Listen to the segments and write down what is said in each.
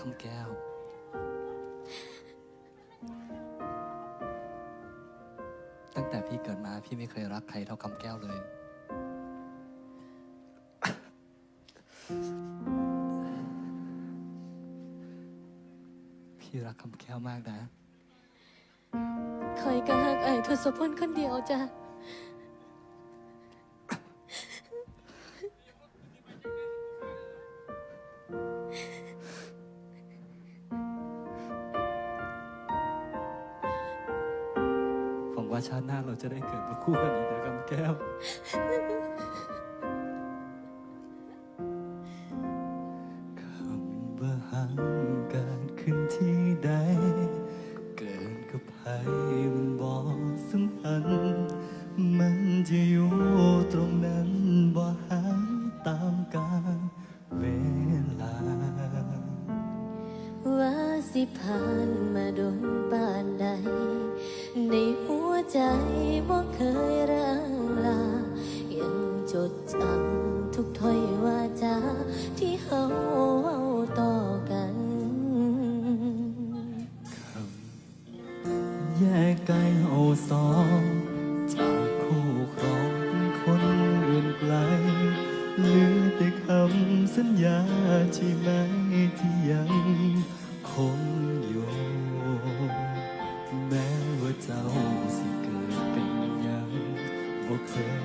คำแก้ว ตั้งแต่พี่เกิดมาพี่ไม่เคยรักใครเท่าคำแก้วเลย พี่รักคำแก้วมากนะคอยกะฮักไอ้ทศพลคนเดียวจ้ะ ว่าชาติหน้าเราจะได้เกิดมาคู่กันอีกนะคำแก้ว สิผ่านมาโดนปานใด ในหัวใจบ่เคยร่างลา ยังจดจำทุกถ้อย เจ้าสิเกิดเป็นยังบ่เคย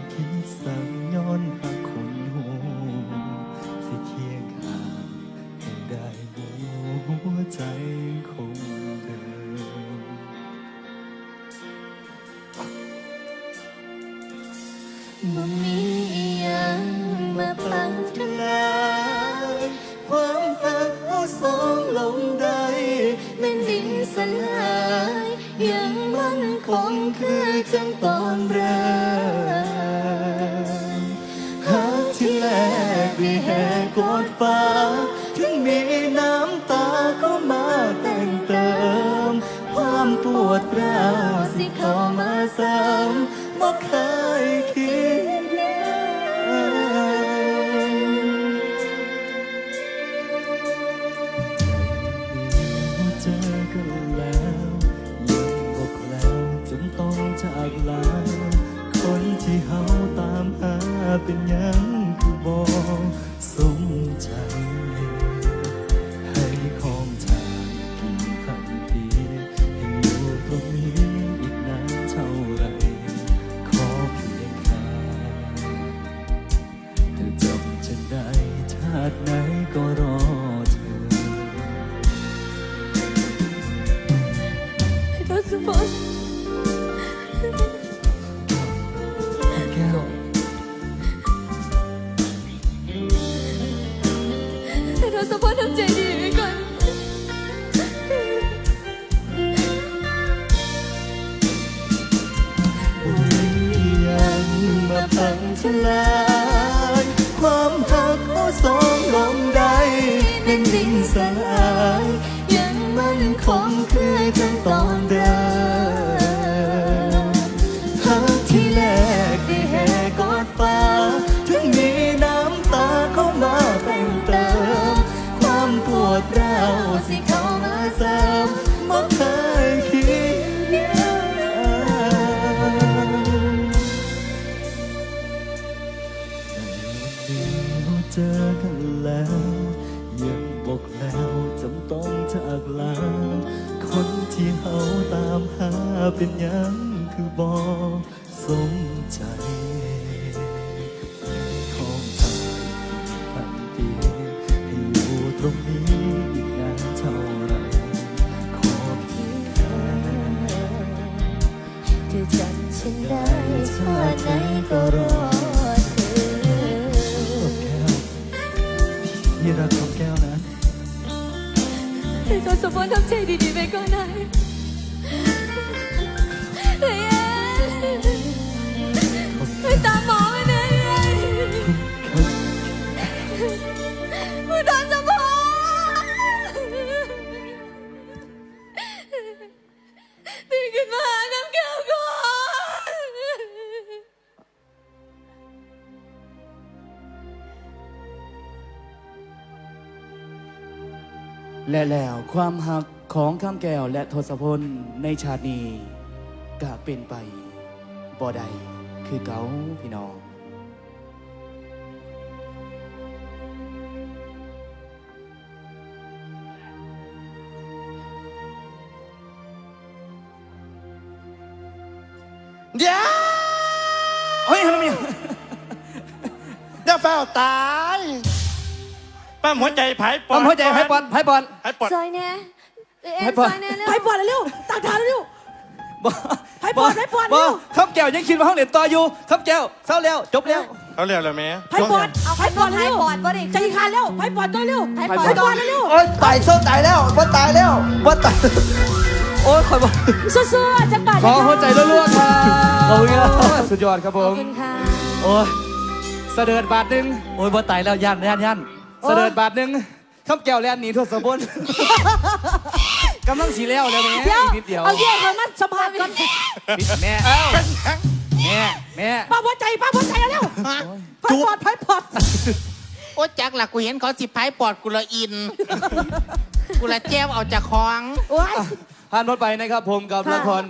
คือจังตอนเริ่มหากที่แลกได้แหกกดฟ้า ถึงมีน้ำตาก็มาแต่งเติม ความปวดร้าวสิเข้ามาเสริมบ่เคย ที่เฮาตามหาเป็นยังคือบอกสมใจ ให้ของทางกี่พันปีให้อยู่ตรงนี้อีกนานเท่าไร ขอเพียงแค่เธอจำฉันได้ชาติไหนก็รอเธอทศพ ลาย ความหักเขาสองลงได้เป็นดินสลาย ยังมั่นคงคือจังตอนเดิมหักที่แรกได้แห่กอดฟ้า ถึงมีน้ำตาเข้ามาแต่งเติม ความปวดร้าวสิเข้ามาเสริม แล้ว ยังบอกแล้วจำต้องจากลา คนที่เฮาตามหาเป็นยังคือบอกสมใจของชายที่พันปีให้อยู่ตรงนี้อีกนานเท่าไรขอเพียงแค่เธอจำฉันได้ชาติไหนก็รอ พี่รักของแก้วนะให้ทศพลท และแล้วความหักของข้ามแก้วและทศพลในชาตินี้ก็เป็นไปบ่ใดคือเกาพี่น้อง เดี๋ยวเฮ้ยทำไมเดี๋ยวแฟวตาย ปั้มหัวใจผายปอดปั๊มหัวใจให้บอลให้บอลผายปอด ซอยแน่เอ็นให้ปอด ซอยแน่เร็ว ไปปอดเร็วตักทานเร็ว บ่ให้บอลให้บอลบ่เร็วข้ามแก้วยังคิดว่าห้องเด็ดต่ออยู่ข้ามแก้วเศร้าแล้วจบแล้ว เขาเรียกอะไรแม่ไปปอดเอาไปปอดเร็วใจขาดเร็วไปปอดตัวเร็วไปไปปอดปอดเร็วโอ๊ยตายโซ่ตายแล้วว่าตายแล้วว่าตายโอ้ยขอยบอกสู้ๆจังบาดขอหัวใจรัวๆครับขอบคุณครับสุดยอดครับผขอบม คุณค่ะ โอ้ยเสด็จบาทหนึ่งโอ้ยบ่ตายแล้วย่านย่านย่าน เสด็จบาทหนึ่งข้ามแก้วแลนหนีทศพลกำลังสีแล้วแล้วแม่เดี๋ยวอีกนิดเดียวเอาเยี่ยมมาสัมภาษณ์ก่อนแม่แม่แม่ป้าหัวใจป้าหัวใจเร็วไปปอดไปปอดโอ้จักละกูเห็นเขาสิพายปอดกูละอินกูละแจ้วเอาจากคลองโอ้ยผ่านพ้นไปนะครับผมกับละคร